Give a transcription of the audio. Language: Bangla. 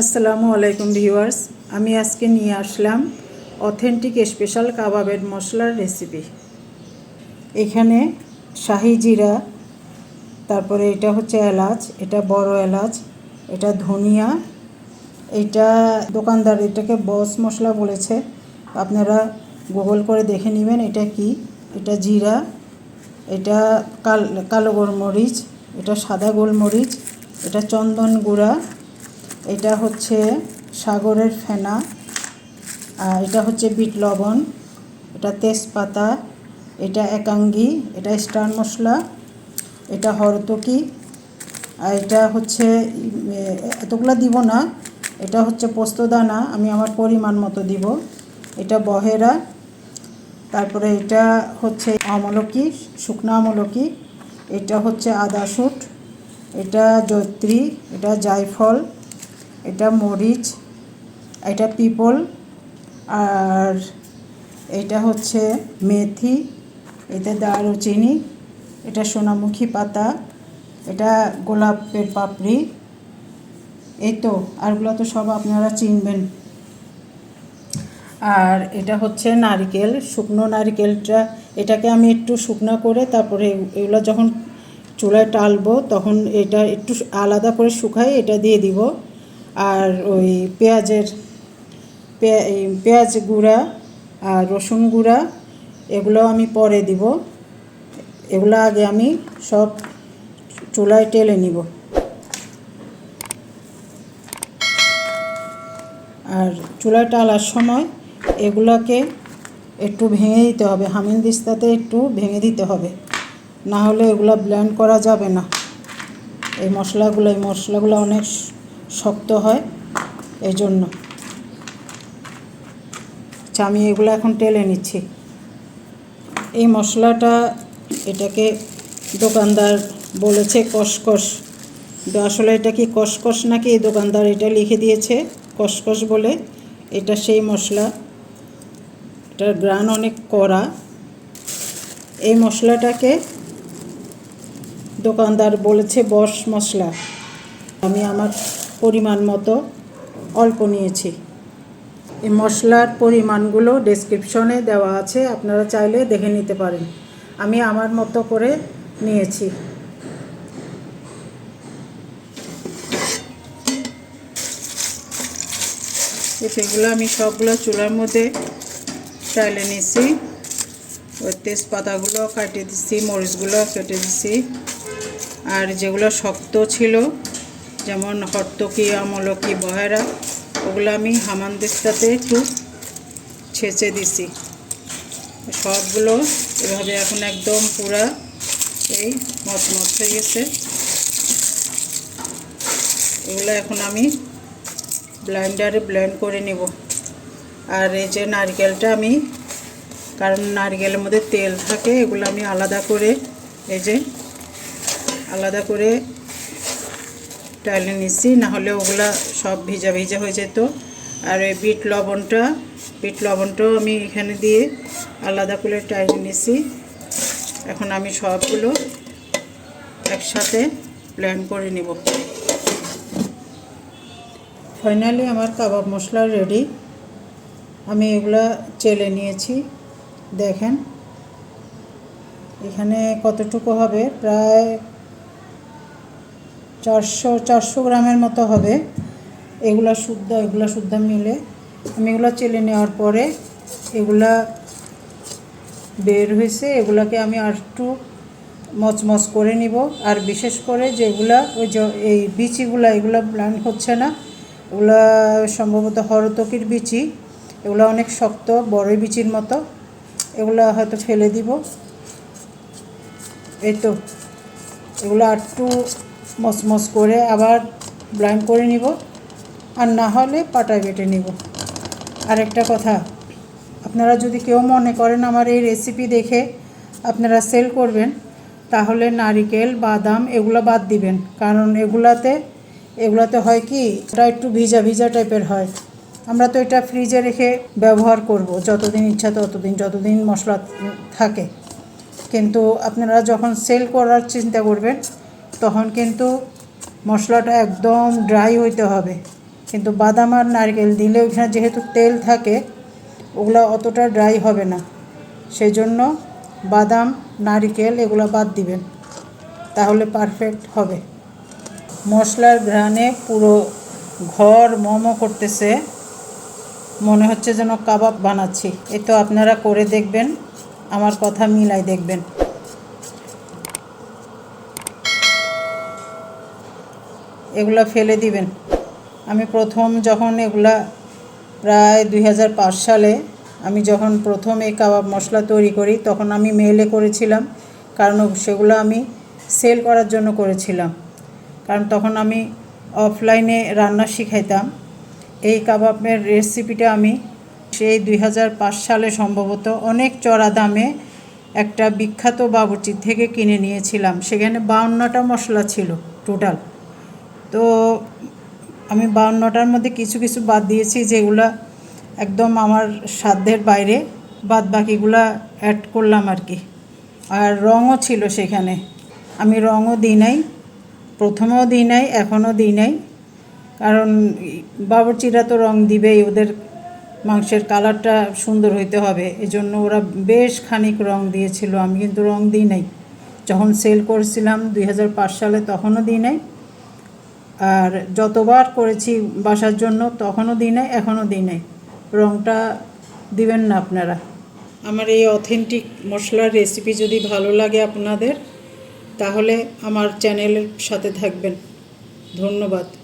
আসসালামু আলাইকুম ভিউয়ার্স, আমি আজকে নিয়ে আসলাম অথেন্টিক স্পেশাল কাবাবের মশলার রেসিপি। এখানে শাহি জিরা, তারপরে এটা হচ্ছে এলাচ, এটা বড় এলাচ, এটা ধনিয়া, এটা দোকানদার এটাকে বস মশলা বলেছে। আপনারা গুগল করে দেখে নেবেন এটা কি, এটা জিরা, এটা কাল, কালো গোলমরিচ, এটা সাদা গোলমরিচ, এটা চন্দন গুঁড়া এটা হচ্ছে সাগরের ফেনা, আর এটা হচ্ছে বিট লবণ, এটা তেজপাতা, এটা একাঙ্গি, এটা স্টার মশলা, এটা হরতকি, আর এটা হচ্ছে, এতগুলো দিব না, এটা হচ্ছে পোস্তদানা আমি আমার পরিমাণ মতো দিব। এটা বহেরা, তারপরে এটা হচ্ছে আমলকি, শুকনো আমলকি, এটা হচ্ছে আদা শুট এটা জয়ত্রী, এটা জায়ফল এটা মরিচ, এটা পিপল, আর এটা হচ্ছে মেথি, এটা দারুচিনি, এটা সোনামুখী পাতা, এটা গোলাপের পাপড়ি। এই তো, আরগুলো তো সব আপনারা চিনবেন। আর এটা হচ্ছে নারকেল, শুকনো নারকেলটা, এটাকে আমি একটু শুকনো করে তারপরে এগুলো যখন চুলায় টালবো, তখন এটা একটু আলাদা করে শুকাই এটা দিয়ে দিব। আর ওই পেঁয়াজের পেঁয়া- পেঁয়াজ গুঁড়া আর রসুন গুঁড়া এগুলো আমি পরে দিব। এগুলো আগে আমি সব চুলায় টেলে নিব। আর চুলায় টালার সময় এগুলোকে একটু ভেঙে দিতে হবে। হামিন দিস্তাতে একটু ভেঙে দিতে হবে। না হলে এগুলো ব্লেন্ড করা যাবে না। এই মশলাগুলো এই মশলাগুলো অনেক শক্ত হয় এই জন্য আচ্ছা আমি এগুলো এখন টেলে নিচ্ছি। এই মশলাটা এটাকে দোকানদার বলেছে কসকস আসলে এটা কি কসকস নাকি? এই দোকানদার এটা লিখে দিয়েছে কসকস বলে। এটা সেই মশলা। এটার গ্রান অনেক কড়া। এই মশলাটাকে দোকানদার বলেছে বস মশলা। আমি আমার পরিমাণ মতো অল্প নিয়েছি। এই মশলার পরিমাণগুলো ডেসক্রিপশনে দেওয়া আছে, আপনারা চাইলে দেখে নিতে পারেন। আমি আমার মতো করে নিয়েছি। সেগুলো আমি সবগুলো চুলার মধ্যে চাইলে নিয়েছি। ওই তেজপাতাগুলো কাটিয়ে দিচ্ছি মরিচগুলো কেটে দিচ্ছি আর যেগুলো শক্ত ছিল যেমন হর্তকি, আমলকি, বহেরা ওগুলো আমি হামানদিস্তাতে একটু ছেঁচে দিছি। সবগুলো এভাবে এখন একদম পুরা এই মচমচ হয়ে গেছে। এগুলো এখন আমি ব্লেন্ডারে ব্লেন্ড করে নিব। আর এই যে নারকেলটা আমি, কারণ নারকেলের মধ্যে তেল থাকে, এগুলো আমি আলাদা করে, এই যে আলাদা করে টাইলে নিচ্ছি নাহলে ওগুলা সব ভিজা ভিজা হয়ে যেত। আর এই বিট লবণটা, বিট লবণটাও আমি এখানে দিয়ে আলাদা করে টাইলে নিচ্ছি এখন আমি সবগুলো একসাথে প্ল্যান করে নিব। ফাইনালি আমার কাবাব মশলা রেডি। আমি এগুলা চেলে নিয়েছি, দেখেন। এখানে কতটুকু হবে? প্রায় চারশো চারশো গ্রামের মতো হবে। এগুলা শুদ্ধ এগুলা শুদ্ধ মিলে। আমি এগুলো চেলে নেওয়ার পরে এগুলা বের হয়েছে। এগুলাকে আমি আর একটু মচমচ করে নিব। আর বিশেষ করে যেগুলা ওই যে এই বিচিগুলা, এগুলো প্ল্যান হচ্ছে না। এগুলা সম্ভবত হরতকির বিচি। এগুলো অনেক শক্ত বড় বিচির মতো। এগুলো হয়তো ফেলে দিব। এই তো। এগুলো একটু মচমচ করে আবার ব্লাইন্ড করে নিব আর না হলে পাটায় বেটে নিব। আরেকটা কথা, আপনারা যদি কেউ মনে করেন আমার এই রেসিপি দেখে আপনারা সেল করবেন, তাহলে নারিকেল, বাদাম এগুলো বাদ দিবেন। কারণ এগুলাতে এগুলাতে হয় কি, এটা একটু ভিজা ভিজা টাইপের হয়। আমরা তো এটা ফ্রিজে রেখে ব্যবহার করব, যতদিন ইচ্ছা ততদিন, যতদিন মশলা থাকে। কিন্তু আপনারা যখন সেল করার চিন্তা করবেন তখন কিন্তু মশলাটা একদম ড্রাই হইতে হবে। কিন্তু বাদাম আর নারকেল দিলে ওইখানে যেহেতু তেল থাকে, ওগুলো অতটা ড্রাই হবে না। সেই জন্য বাদাম, নারকেল এগুলো বাদ দিবেন। তাহলে পারফেক্ট হবে। মশলার ঘ্রাণে পুরো ঘর মোমো করতেছে। মনে হচ্ছে যেন কাবাব বানাচ্ছি। এ তো আপনারা করে দেখবেন, আমার কথা মিলাই দেখবেন। এগুলা ফেলে দিবেন। আমি প্রথম যখন এগুলা প্রায় দুই হাজার পাঁচ সালে আমি যখন প্রথম এই কাবাব মশলা তৈরি করি, তখন আমি মেলে করেছিলাম, কারণ সেগুলো আমি সেল করার জন্য করেছিলাম। কারণ তখন আমি অফলাইনে রান্না শিখাইতাম। এই কাবাবের রেসিপিটা আমি সেই দুই হাজার পাঁচ সালে সম্ভবত অনেক চড়া দামে একটা বিখ্যাত বাবুর্চি থেকে কিনে নিয়েছিলাম। সেখানে বাউন্নটা মশলা ছিল টোটাল তো আমি বাউন্নটার মধ্যে কিছু কিছু বাদ দিয়েছি যেগুলো একদম আমার সাধ্যের বাইরে, বাদ বাকিগুলা অ্যাড করলাম আর কি। আর রঙও ছিল সেখানে। আমি রঙও দিই নাই, প্রথমেও দিই নাই, এখনও দিই নাই। কারণ বাবরচিরা তো রং দিবেই, ওদের মাংসের কালারটা সুন্দর হইতে হবে। এজন্য ওরা বেশ খানিক রং দিয়েছিল। আমি কিন্তু রং দিই নাই। যখন সেল করেছিলাম দুই সালে তখনও দিই নাই। আর যতবার করেছি বাসার জন্য, তখনও দিই নাই, এখনও দিই নাই। রঙটা দিবেন না আপনারা। আমার এই অথেন্টিক মশলার রেসিপি যদি ভালো লাগে আপনাদের, তাহলে আমার চ্যানেলের সাথে থাকবেন। ধন্যবাদ।